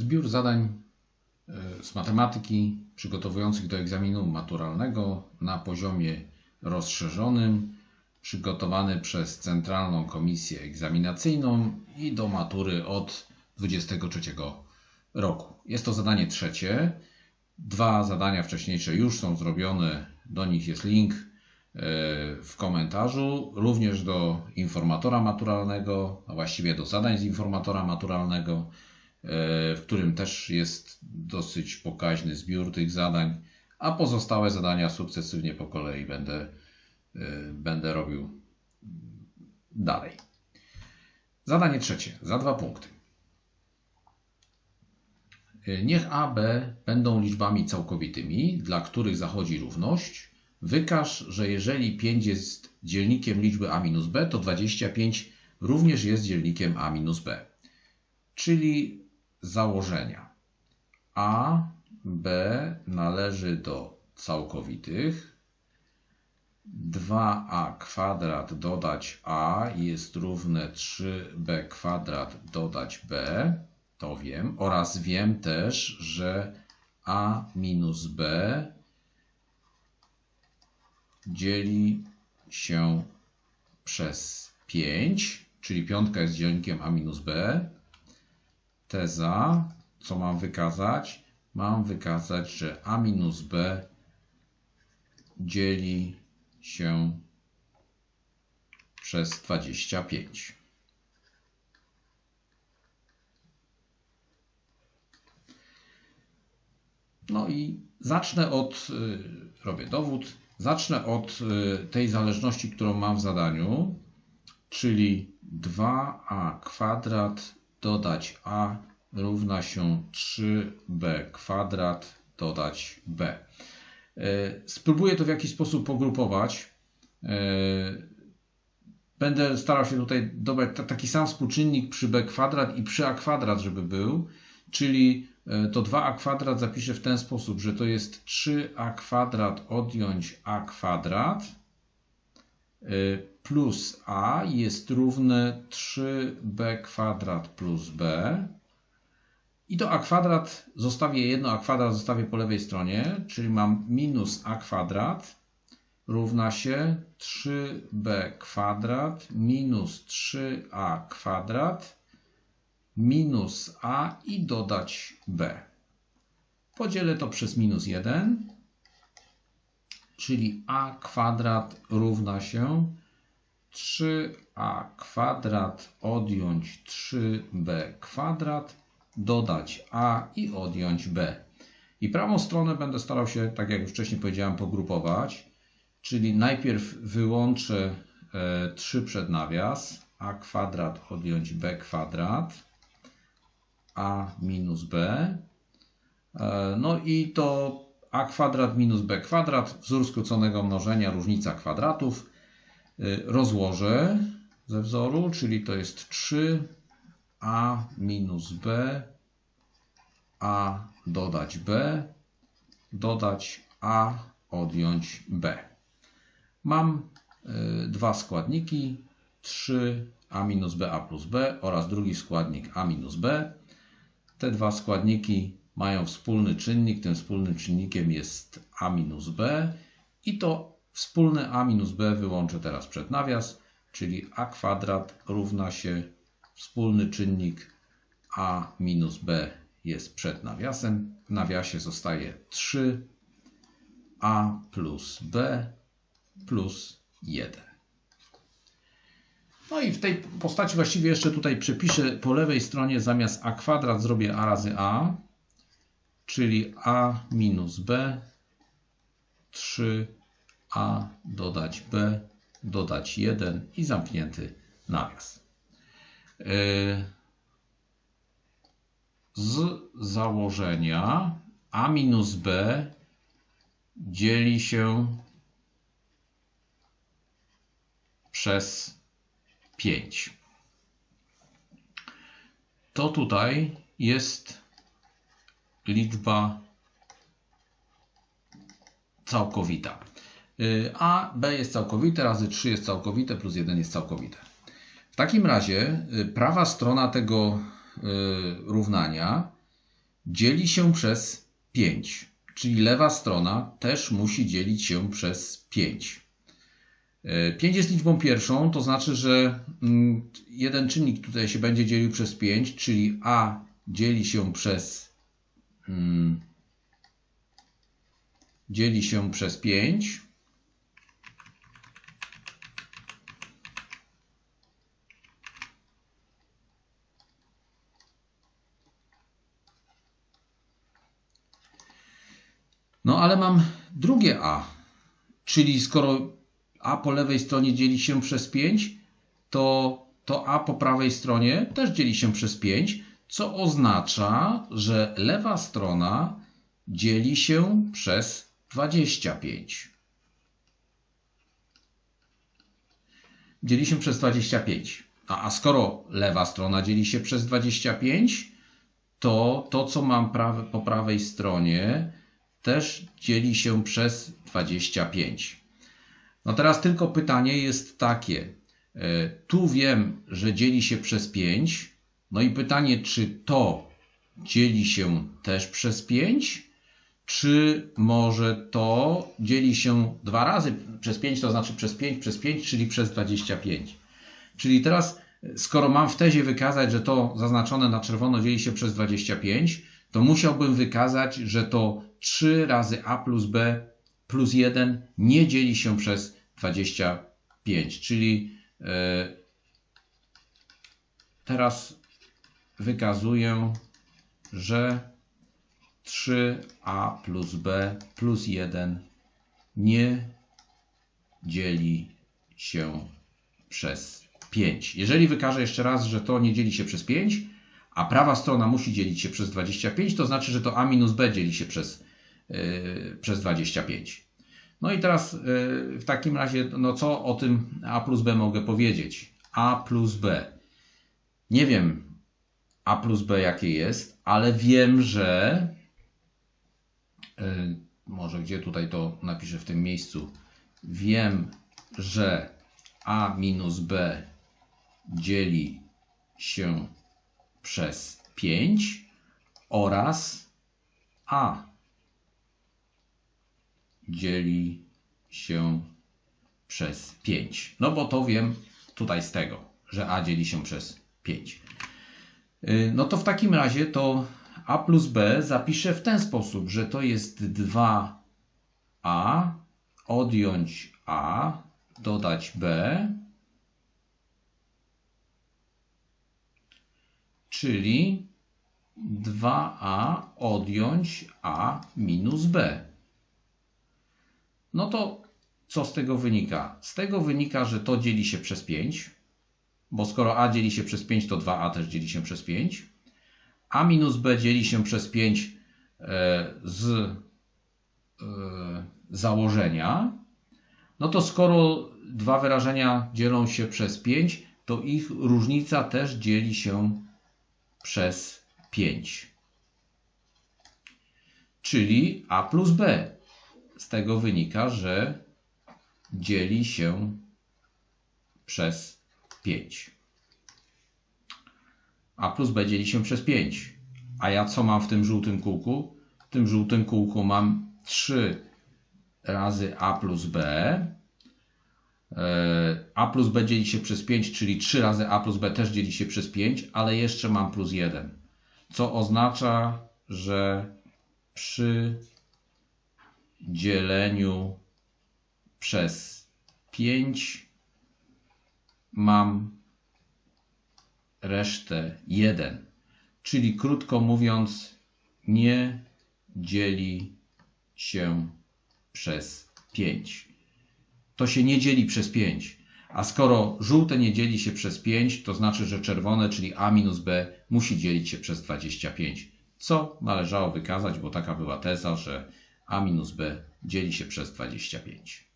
Zbiór zadań e, z matematyki przygotowujących do egzaminu maturalnego na poziomie rozszerzonym, przygotowany przez Centralną Komisję Egzaminacyjną i do matury od 23 roku. Jest to zadanie trzecie. Dwa zadania wcześniejsze już są zrobione, do nich jest link e, w komentarzu, również do informatora maturalnego, a właściwie do zadań z informatora maturalnego, w którym też jest dosyć pokaźny zbiór tych zadań, a pozostałe zadania sukcesywnie po kolei będę, e, będę robił dalej. Zadanie trzecie, za dwa punkty. Niech A, B będą liczbami całkowitymi, dla których zachodzi równość. Wykaż, że jeżeli 5 jest dzielnikiem liczby A minus B, to 25 również jest dzielnikiem A minus B. Czyli założenia. A, B należy do całkowitych. 2a kwadrat dodać a jest równe 3b kwadrat dodać b to wiem. Oraz wiem też, że a minus b dzieli się przez 5, czyli piątka jest dzielnikiem a minus b. Teza, co mam wykazać? Mam wykazać, że a minus b dzieli się przez 25. No i zacznę od, y, robię dowód, zacznę od y, tej zależności, którą mam w zadaniu, czyli 2a kwadrat dodać a równa się 3b kwadrat dodać b. Y, spróbuję to w jakiś sposób pogrupować. Będę starał się tutaj dobrać taki sam współczynnik przy b kwadrat i przy a kwadrat, żeby był, czyli E, to 2a kwadrat zapiszę w ten sposób, że to jest 3a kwadrat odjąć a kwadrat plus a jest równe 3b kwadrat plus b. I to a kwadrat zostawię jedno, a kwadrat zostawię po lewej stronie, czyli mam minus a kwadrat równa się 3b kwadrat minus 3a kwadrat minus a i dodać b. Podzielę to przez minus 1, czyli a kwadrat równa się 3a kwadrat odjąć 3b kwadrat, dodać a i odjąć b. I prawą stronę będę starał się, tak jak już wcześniej powiedziałem, pogrupować, czyli najpierw wyłączę 3 e, przed nawias, a kwadrat odjąć b kwadrat, a minus b. E, no i to a kwadrat minus b kwadrat, wzór skróconego mnożenia, różnica kwadratów. E, rozłożę ze wzoru, czyli to jest 3a minus b, a dodać b, dodać a, odjąć b. Mam e, dwa składniki, 3a minus b a plus b oraz drugi składnik a minus b. Te dwa składniki mają wspólny czynnik. Tym wspólnym czynnikiem jest a minus b i to wspólne a minus b wyłączę teraz przed nawias, czyli a kwadrat równa się wspólny czynnik a minus b jest przed nawiasem. W nawiasie zostaje 3a plus b plus 1. No i w tej postaci właściwie jeszcze tutaj przepiszę po lewej stronie zamiast a kwadrat zrobię a razy a, czyli a minus b, 3a dodać b, dodać 1 i zamknięty nawias. E, z założenia a minus b dzieli się przez 5. To tutaj jest liczba całkowita. Y, a b jest całkowite, razy 3 jest całkowite, plus 1 jest całkowite. W takim razie y, prawa strona tego y, równania dzieli się przez 5, czyli lewa strona też musi dzielić się przez 5. 5 jest liczbą pierwszą, to znaczy, że mm, jeden czynnik tutaj się będzie dzielił przez 5, czyli a dzieli się przez mm, dzieli się przez 5. No ale mam drugie a, czyli skoro a po lewej stronie dzieli się przez 5, to to a po prawej stronie też dzieli się przez 5, co oznacza, że lewa strona dzieli się przez 25. Dzieli się przez 25. A, a skoro lewa strona dzieli się przez 25, to to, co mam prawe, po prawej stronie, też dzieli się przez 25. No teraz tylko pytanie jest takie. E, tu wiem, że dzieli się przez 5. No i pytanie, czy to dzieli się też przez 5? Czy może to dzieli się dwa razy przez 5, to znaczy przez 5 przez 5, czyli przez 25. Czyli teraz, skoro mam w tezie wykazać, że to zaznaczone na czerwono dzieli się przez 25, to musiałbym wykazać, że to 3 razy a plus b plus 1 nie dzieli się przez 25. Czyli e, teraz wykazuję, że 3a plus b plus 1 nie dzieli się przez 5. Jeżeli wykażę jeszcze raz, że to nie dzieli się przez 5, a prawa strona musi dzielić się przez 25, to znaczy, że to a minus b dzieli się przez, yy, przez 25. No i teraz yy, w takim razie, no co o tym a plus b mogę powiedzieć? a plus b. Nie wiem a plus b jakie jest, ale wiem, że yy, może gdzie tutaj to napiszę w tym miejscu. Wiem, że a minus b dzieli się przez 5 oraz a dzieli się przez 5. No bo to wiem tutaj z tego, że a dzieli się przez 5. Y, no to w takim razie to a plus b zapiszę w ten sposób, że to jest 2a odjąć a dodać b czyli 2a odjąć a minus b. No to co z tego wynika? Z tego wynika, że to dzieli się przez 5, bo skoro a dzieli się przez 5, to 2a też dzieli się przez 5. a minus b dzieli się przez 5 e, z e, założenia. No to skoro dwa wyrażenia dzielą się przez 5, to ich różnica też dzieli się przez 5. Czyli a plus b. Z tego wynika, że dzieli się przez 5. a plus b dzieli się przez 5. A ja co mam w tym żółtym kółku? W tym żółtym kółku mam 3 razy a plus b. E, a plus b dzieli się przez 5, czyli 3 razy a plus b też dzieli się przez 5, ale jeszcze mam plus 1. Co oznacza, że przy dzieleniu przez 5 mam resztę 1. Czyli krótko mówiąc, nie dzieli się przez 5. To się nie dzieli przez 5. A skoro żółte nie dzieli się przez 5, to znaczy, że czerwone, czyli a minus b, musi dzielić się przez 25. Co należało wykazać, bo taka była teza, że a minus b dzieli się przez 25.